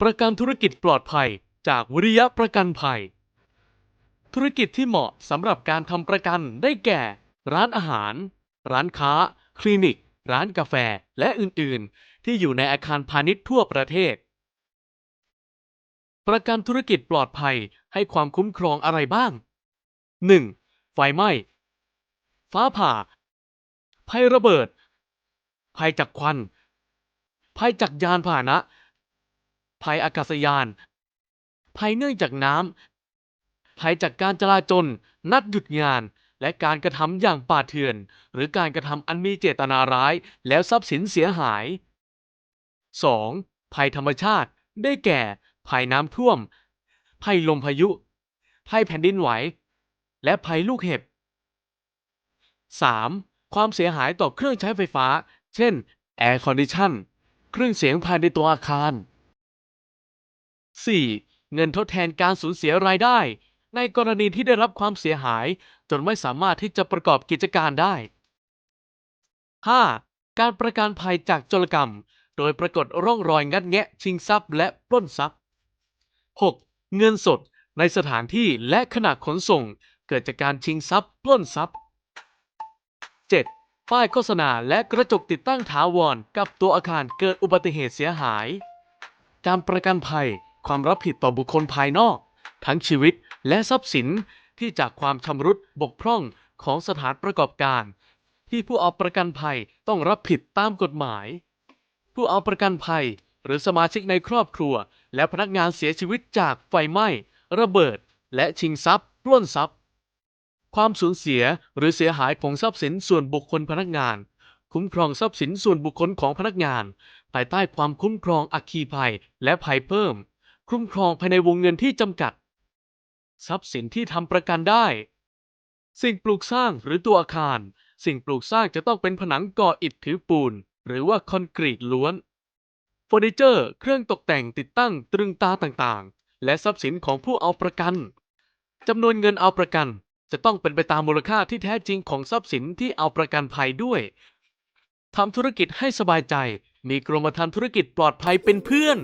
ประกันธุรกิจปลอดภัยจากวิริยะประกันภัย ธุรกิจที่เหมาะสำหรับการทำประกันได้แก่ ร้านอาหาร ร้านค้า คลินิก ร้านกาแฟ และอื่น ๆ ที่อยู่ในอาคารพาณิชย์ทั่วประเทศ ประกันธุรกิจปลอดภัยให้ความคุ้มครองอะไรบ้าง 1. ไฟไหม้ ฟ้าผ่า ภัยระเบิด ภัยจากควัน ภัยจากยานพาหนะ ภัยอากาศยาน ภัยเนื่องจากน้ำ ภัยจากการจลาจล นัดหยุดงาน และการกระทำอย่างป่าเถื่อน หรือการกระทำอันมีเจตนาร้าย แล้วทรัพย์สินเสียหาย 2. ภัยธรรมชาติ ได้แก่ ภัยน้ำท่วม ภัยลมพายุ ภัยแผ่นดินไหว และภัยลูกเห็บ 3. ความเสียหายต่อเครื่องใช้ไฟฟ้า เช่น แอร์คอนดิชัน เครื่องเสียงภายในตัวอาคาร 4. เงินทดแทนการสูญเสียรายได้ ในกรณีที่ได้รับความเสียหาย จนไม่สามารถที่จะประกอบกิจการได้ 5. การประกันภัยจากโจรกรรม โดยปรากฏร่องรอยงัดแงะ ชิงทรัพย์และปล้นทรัพย์ 6. เงินสดในสถานที่และขณะขนส่ง เกิดจากการชิงทรัพย์ ปล้นทรัพย์ 7. ป้ายโฆษณาและกระจกติดตั้งถาวร กับตัวอาคารเกิดอุบัติเหตุเสียหาย การประกันภัย ความรับผิดต่อบุคคลภายนอก ทั้งชีวิตและทรัพย์สินที่จากความชำรุดบกพร่องของสถานประกอบการ ที่ผู้เอาประกันภัยต้องรับผิดตามกฎหมาย ผู้เอาประกันภัย หรือสมาชิกในครอบครัว และพนักงานเสียชีวิตจากไฟไหม้ ระเบิด และชิงทรัพย์ปล้นทรัพย์ ความสูญเสียหรือเสียหายของทรัพย์สินส่วนบุคคลพนักงาน คุ้มครองทรัพย์สินส่วนบุคคลของพนักงาน ภายใต้ความคุ้มครองอัคคีภัยและภัยเพิ่ม คุ้มครองภายในวงเงินที่จำกัด ทรัพย์สินที่ทำประกันได้ สิ่งปลูกสร้างหรือตัวอาคาร สิ่งปลูกสร้างจะต้องเป็นผนังก่ออิฐถือปูน หรือว่าคอนกรีตล้วนเฟอร์นิเจอร์ เครื่องตกแต่งติดตั้งตรึงตาต่างๆ และทรัพย์สินของผู้เอาประกันจำนวนเงินเอาประกัน จะต้องเป็นไปตามมูลค่าที่แท้จริงของทรัพย์สินที่เอาประกันภัยด้วยทำธุรกิจให้สบายใจ มีกรมธรรม์ธุรกิจปลอดภัยเป็นเพื่อน